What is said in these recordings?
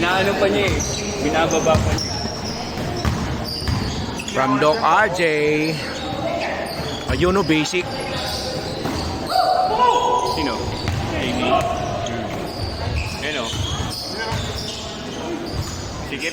Inaano pa niya eh. Binababa pa niya. From Doc RJ. Ayun o, basic. Sino? Amy? Ayun o. Sikip.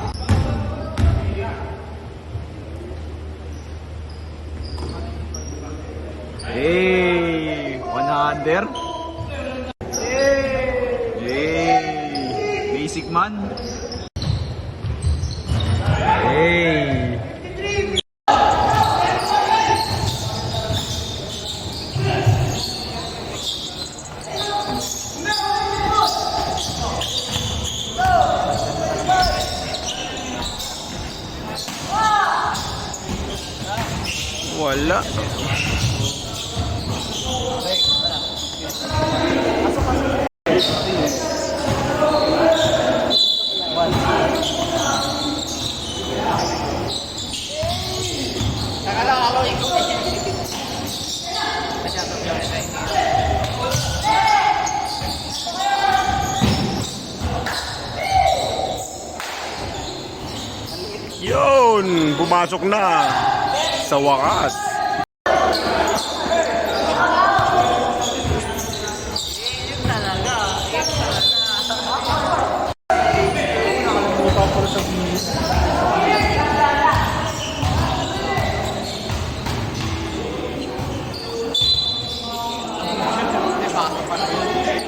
Hey, 100. Hey, basic man. Hey. Wala. Yun! Pumasok na! Sa wakas!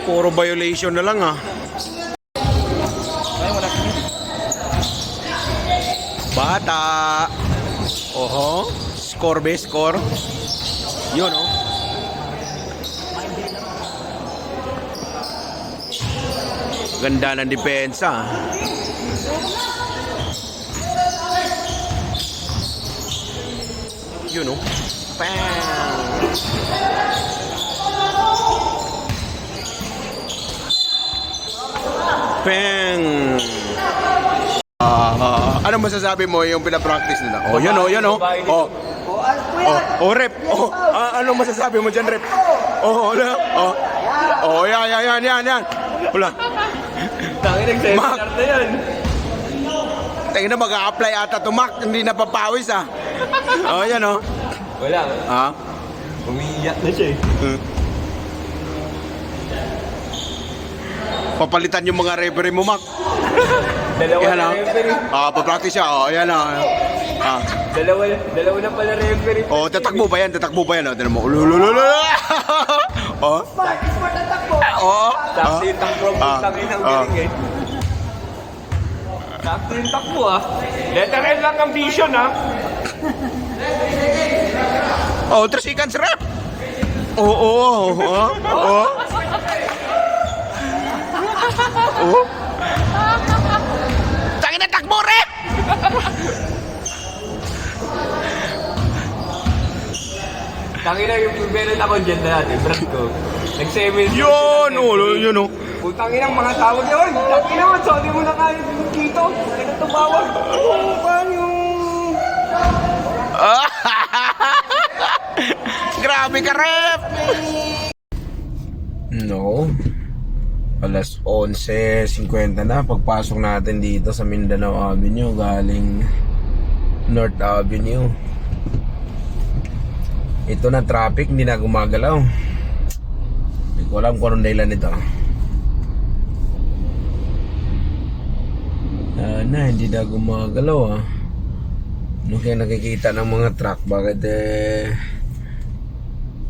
Puro violation na lang ah. Bata. Oho. Score be score. Yun oh. Ganda ng depensa. Yun oh. Bang! Bang! Ano masasabi mo yung pinapractice nila? Oh, yun oh, yun oh. Oh. Oh, oh, rep. Oh, ah, ano masasabi mo dyan, rep? Oh, ano? Oh. Oh, yan, yan, yan, yan, yan. Wala. Tangin Mac. nag-seminar na yan. Tingnan na mag-a-apply ata to Mac, hindi napapawis ah. Oh, yan oh. Wala. Ha? Umiiyak na siya eh. Hmm. Papalitan yung mga referee mo, Mac. Dalawa Yan na ah. referee. Ah, papractice siya. Oh, yan ah. Ah. Dalawa, dalawa na pala referee. Oh, tatakbo ba yan? Tatakbo ba yan? Oh, tinan mo. Ululululu. Oh. Oo. Sakto yung takbo. Ah. Tangin ang Ah. galing eh. Sakto yung takbo ah. Letter L lang ang vision ah. Oh, 3 seconds rep. Oo, oo, oo. Oo. Oo. Tangin Tangin na yung meron ako dyan na natin, brad ko. Nag-seminar. Yun, oh, yun oh. Putang ina mga tawag yun. Tangin naman, sorry mo na kayo dito. Kaya tumawag. Oo, paano? Grabe ka, rep! No. Alas 11.50 na pagpasok natin dito sa Mindanao Avenue galing North Avenue. Ito na traffic, hindi na gumagalaw. Hindi ko alam kung anong nito. Ah, na, hindi na gumagalaw ah. Ano kaya nakikita ng mga truck? Bakit eh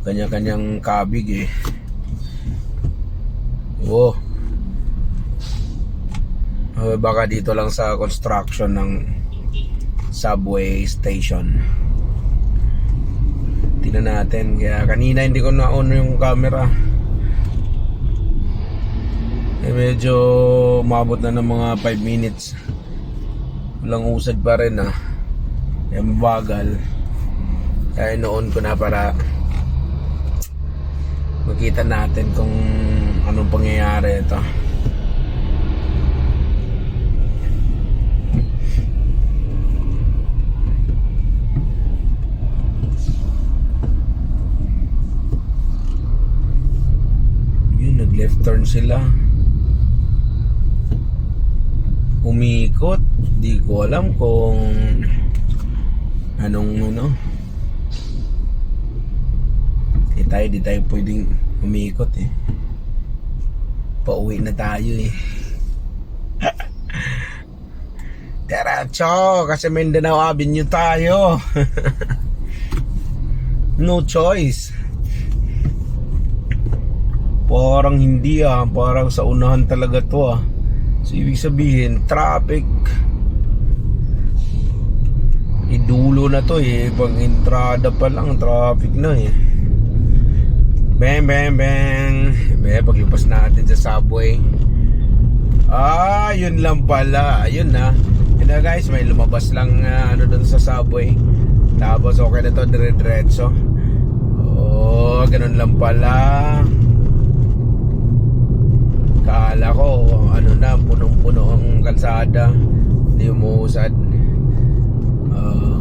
kanya-kanyang kabig eh. Oh. Uh, baka dito lang sa construction ng subway station. Tingnan natin. Kaya kanina hindi ko na-on yung camera. Eh, medyo umabot na ng mga 5 minutes. Walang usad pa rin ah. Kaya mabagal. Kaya noon ko na para makita natin kung anong pangyayari ito. Sila. Umikot. Di ko alam kung anong ano. Di tayo, di tayo pwedeng umikot eh. Pauwi na tayo eh. Diretso, kasi Mindanao Avenue tayo. no choice. Parang hindi ah, parang sa unahan talaga to ah. So ibig sabihin, traffic. Idulo na to eh, pag entrada pa lang, traffic na eh. Bang, bang, bang. Be, paglipas natin sa subway. Ah, yun lang pala. Ayun na. Yun na guys, may lumabas lang ah, ano dun sa subway. Tapos okay na to, dire-diretso. Oh, ganun lang pala. Kala ko, ano na, punong-puno ang kalsada. Hindi umuusad. Ah,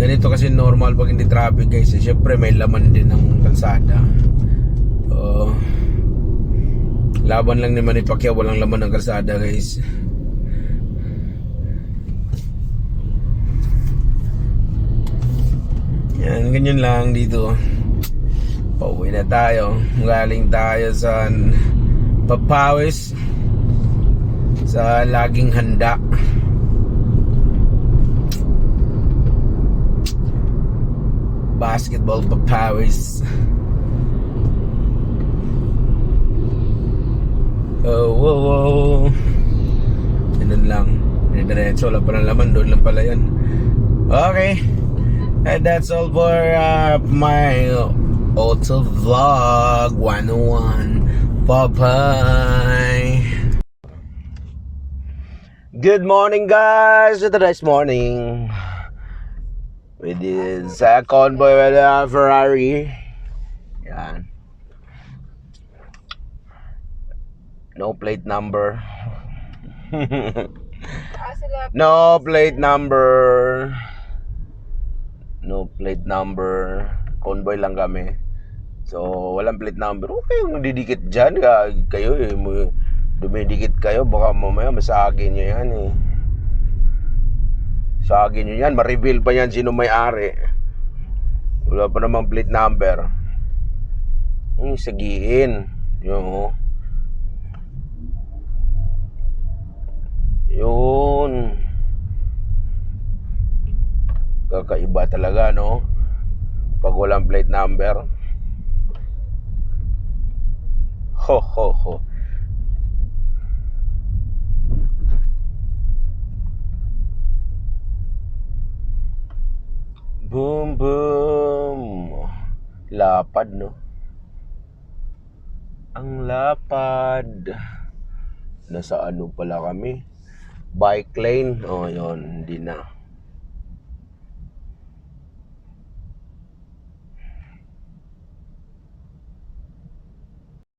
ganito kasi normal pag hindi traffic guys. Eh. Siyempre may laman din ng kalsada. So, laban lang ni Manny Pacquiao, walang laman ng kalsada guys. Yan, ganyan lang dito. Pauwi na tayo. Galing tayo sa Papawis sa laging handa. Basketball Papawis. Oh, wow, wow. Ganun lang. Diretso, wala pa ng laman. Doon lang pala yan. Okay. And that's all for uh, my auto vlog 101. Bye-bye. Good morning, guys. Ito nice morning. With this uh, convoy with uh, Ferrari. Yan. No plate number. no plate number. No plate number. Convoy lang kami. So, walang plate number. Okay, kung didikit dyan, ka- kayo eh. Dumidikit kayo, baka mamaya masagin nyo yan eh. Sagin nyo yan, ma-reveal pa yan sino may-ari. Wala pa namang plate number. Yung sagiin. Yung, yun. Kakaiba talaga, no? Pag walang plate number. Ho, ho, ho. Boom, boom. Lapad, no? Ang lapad. Nasa ano pala kami? Bike lane. Oh, yun. Hindi na.